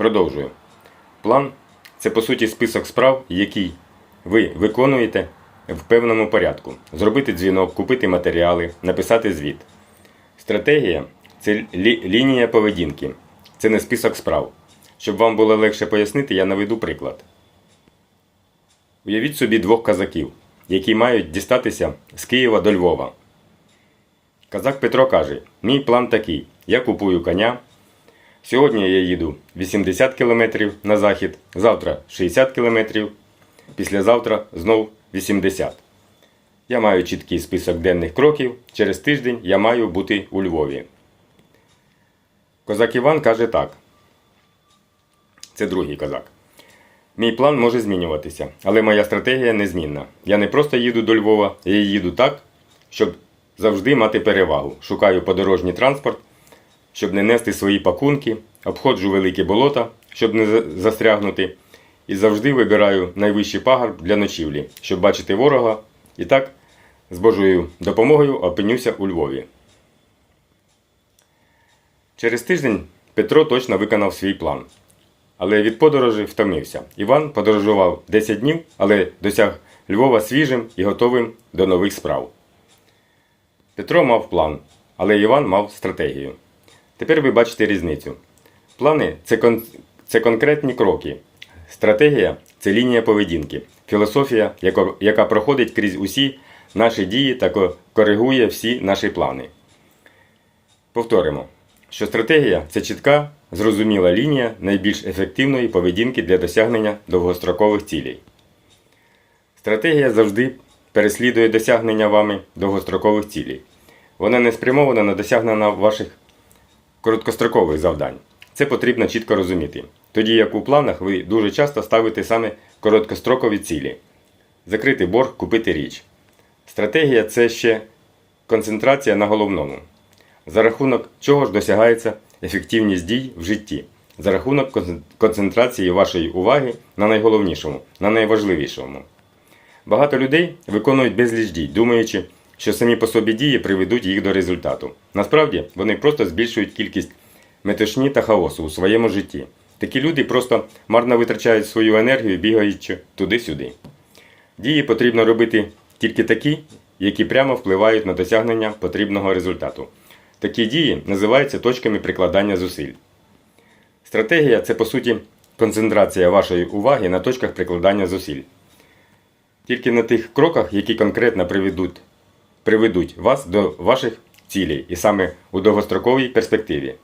Продовжую. План це по суті список справ, які ви виконуєте в певному порядку. Зробити дзвінок, купити матеріали, написати звіт. Стратегія це лі- лінія поведінки. Це не список справ. Щоб вам було легше пояснити, я наведу приклад. Уявіть собі двох казаків, які мають дістатися з Києва до Львова. Казак Петро каже: Мій план такий: я купую коня. Сьогодні я їду 80 км на захід, завтра 60 км, післязавтра знов 80. Я маю чіткий список денних кроків. Через тиждень я маю бути у Львові. Козак Іван каже так. Це другий козак. Мій план може змінюватися, але моя стратегія незмінна. Я не просто їду до Львова, я їду так, щоб завжди мати перевагу. Шукаю подорожній транспорт, щоб не нести свої пакунки, обходжу великі болота, щоб не застрягнути, і завжди вибираю найвищий пагорб для ночівлі, щоб бачити ворога, і так з Божою допомогою опинюся у Львові. Через тиждень Петро точно виконав свій план. Але від подорожі втомився. Іван подорожував 10 днів, але досяг Львова свіжим і готовим до нових справ. Петро мав план, але Іван мав стратегію. Тепер ви бачите різницю. Плани це, кон... це конкретні кроки. Стратегія це лінія поведінки, філософія, яка проходить крізь усі наші дії та коригує всі наші плани. Повторимо, що стратегія це чітка, зрозуміла лінія найбільш ефективної поведінки для досягнення довгострокових цілей. Стратегія завжди переслідує досягнення вами довгострокових цілей. Вона не спрямована на досягнення ваших короткострокових завдань. Це потрібно чітко розуміти. Тоді як у планах ви дуже часто ставите саме короткострокові цілі: закрити борг, купити річ. Стратегія це ще концентрація на головному. За рахунок чого ж досягається ефективність дій в житті? За рахунок концентрації вашої уваги на найголовнішому, на найважливішому. Багато людей виконують безліч дій, думаючи, що самі по собі дії приведуть їх до результату. Насправді вони просто збільшують кількість метушні та хаосу у своєму житті. Такі люди просто марно витрачають свою енергію, бігаючи туди-сюди. Дії потрібно робити тільки такі, які прямо впливають на досягнення потрібного результату. Такі дії називаються точками прикладання зусиль. Стратегія це по суті концентрація вашої уваги на точках прикладання зусиль. Тільки на тих кроках, які конкретно приведуть, приведуть вас до ваших цілей, і саме у довгостроковій перспективі.